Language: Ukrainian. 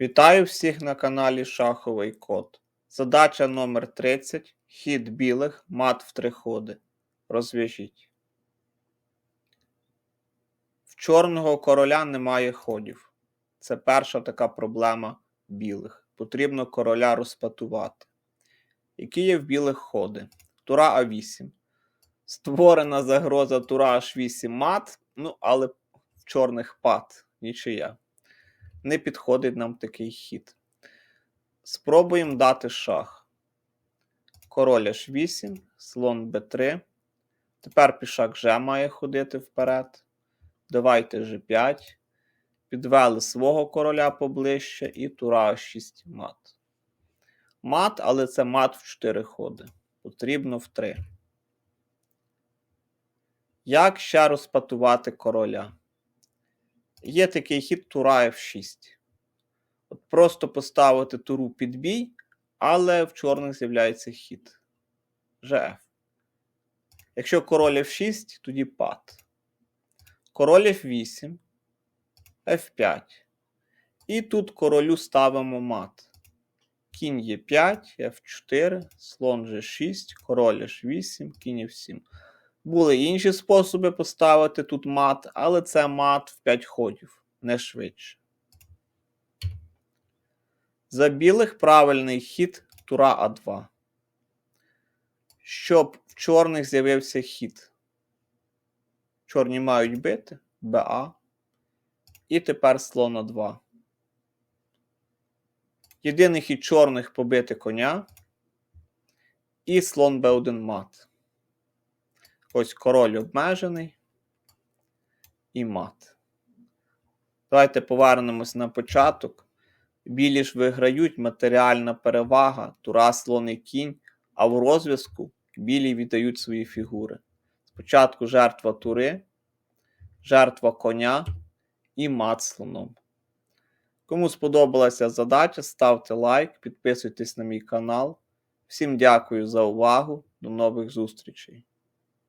Вітаю всіх на каналі Шаховий Код. Задача номер 30. Хід білих, мат в три ходи. Розв'яжіть. В чорного короля немає ходів. Це перша така проблема білих. Потрібно короля розпатувати. Які є в білих ходи? Тура А8. Створена загроза тура H8 мат, ну, але в чорних пад. Нічия. Не підходить нам такий хід. Спробуємо дати шах. Король H8, слон B3. Тепер пішак вже має ходити вперед. Давайте G5. Підвели свого короля поближче і тура H6 мат. Мат, але це мат в 4 ходи. Потрібно в 3. Як ще розпатувати короля? Є такий хід тура F6. От просто поставити туру під бій, але в чорних з'являється хід. GF. Якщо король F6, тоді пад. Король F8, F5. І тут королю ставимо мат. Кінь Е5, F4, слон G6, король H8, кінь F7. Були інші способи поставити тут мат, але це мат в 5 ходів, не швидше. За білих правильний хід тура А2. Щоб в чорних з'явився хід. Чорні мають бити БА. І тепер слон А2. Єдиний хід чорних побити коня. І слон Б1 мат. Ось король обмежений і мат. Давайте повернемось на початок. Білі ж виграють матеріальна перевага, тура слон і кінь, а в розв'язку білі віддають свої фігури. Спочатку жертва тури, жертва коня і мат слоном. Кому сподобалася задача, ставте лайк, підписуйтесь на мій канал. Всім дякую за увагу. До нових зустрічей!